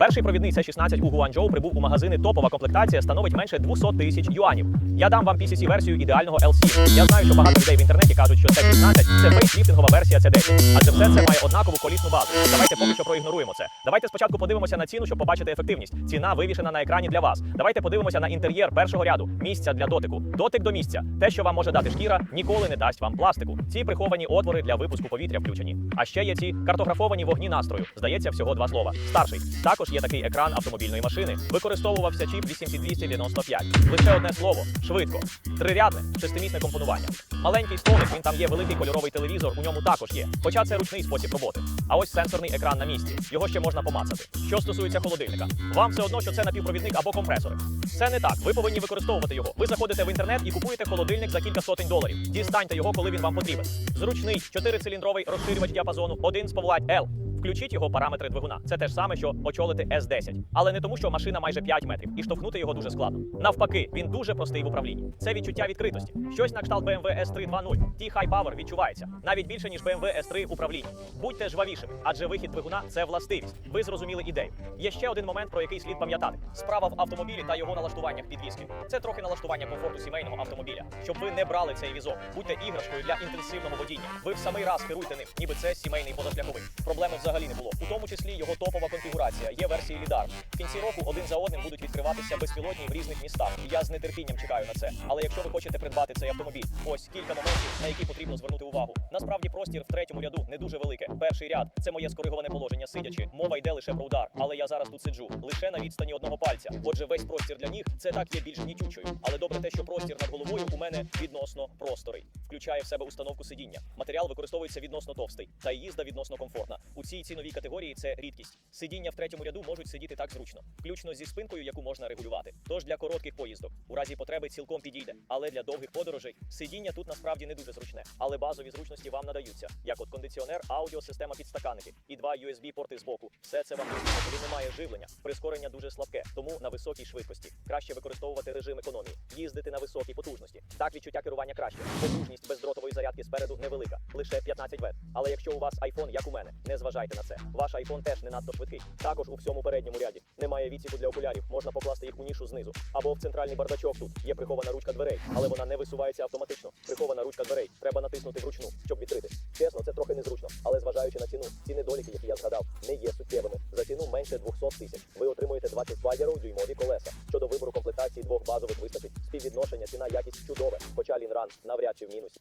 Перший провідний C16 у Гуанчжоу прибув у магазини. Топова комплектація становить менше 200 тисяч юанів. Я дам вам PCC версію ідеального LC. Я знаю, що багато людей в інтернеті кажуть, що C16 – це фейсліфтингова версія C10, адже все це має однакову колісну базу. Давайте поки що проігноруємо це. Давайте спочатку подивимося на ціну, щоб побачити ефективність. Ціна вивішена на екрані для вас. Давайте подивимося на інтер'єр першого ряду, місця для дотику. Дотик до місця. Те, що вам може дати шкіра, ніколи не дасть вам пластику. Ці приховані отвори для випуску повітря включені. А ще є ці картографовані вогні настрою. Здається, всього два слова. Старший. Також є такий екран автомобільної машини. Використовувався чіп 8295. Лише одне слово швидко. Трирядне, шестимісне компонування. Маленький столик, він там є великий кольоровий телевізор, у ньому також є. Хоча це ручний спосіб роботи. А ось сенсорний екран на місці. Його ще можна помацати. Що стосується холодильника, вам все одно, що це напівпровідник або компресори. Це не так. Ви повинні використовувати його. Ви заходите в інтернет і купуєте холодильник за кілька сотень доларів. Дістаньте його, коли він вам потрібен. Зручний чотирициліндровий розширювач діапазону, один з повлать L. Включіть його параметри двигуна. Це те ж саме, що очолити S10. Але не тому, що машина майже 5 метрів, і штовхнути його дуже складно. Навпаки, він дуже простий в управлінні. Це відчуття відкритості. Щось на кшталт BMW S3 2.0. Ті High Power відчувається навіть більше ніж BMW S3 управління. Будьте жвавішими, адже вихід двигуна це властивість. Ви зрозуміли ідею. Є ще один момент, про який слід пам'ятати: справа в автомобілі та його налаштуваннях підвіски. Це трохи налаштування комфорту сімейного автомобіля, щоб ви не брали цей візок. Будьте іграшкою для інтенсивного водіння. Ви в самий раз керуйте ним, ніби це сімейний позашляховик. Проблеми взагалі не було. У тому числі його топова конфігурація. Є версії лідар. В кінці року один за одним будуть відкриватися безпілотні в різних містах. Я з нетерпінням чекаю на це. Але якщо ви хочете придбати цей автомобіль, ось кілька моментів, на які потрібно звернути увагу. Насправді простір в третьому ряду не дуже велике. Перший ряд це моє скориговане положення сидячи. Мова йде лише про удар. Але я зараз тут сиджу лише на відстані одного пальця. Отже, весь простір для ніг це так є більш гнітючою. Але добре те, що простір над головою у мене відносно просторий. Включає в себе установку сидіння. Матеріал використовується відносно товстий, та їзда відносно комфортна. У цій ціновій категорії це рідкість. Сидіння в третьому ряду можуть сидіти так зручно, включно зі спинкою, яку можна регулювати. Тож для коротких поїздок у разі потреби цілком підійде. Але для довгих подорожей сидіння тут насправді не дуже зручне. Але базові зручності вам надаються, як от кондиціонер, аудіосистема підстаканники і два USB порти збоку. Все це вам потрібно, коли немає живлення. Прискорення дуже слабке, тому на високій швидкості краще використовувати режим економії, їздити на високій потужності. Так відчуття керування краще. Потужність бездротової зарядки спереду невелика, лише 15 Вт. Але якщо у вас iPhone, як у мене, не зважайте на це. Ваш iPhone теж не надто швидкий. Також у всьому передньому ряді немає відсіку для окулярів. Можна покласти їх у нішу знизу. Або в центральний бардачок тут є прихована ручка дверей, але вона не висувається автоматично. Прихована ручка дверей треба натиснути вручну, щоб відкрити. Чесно, це трохи незручно, але зважаючи на ціну, ці недоліки, які я згадав, не є суттєвими. За ціну менше 200 тисяч. Ви отримуєте 20 спайдеру дюймові колеса. Щодо вибору комплектації двох базових вистачить. Співвідношення ціна якість чудове, хоча лінран навряд чи в мінусі.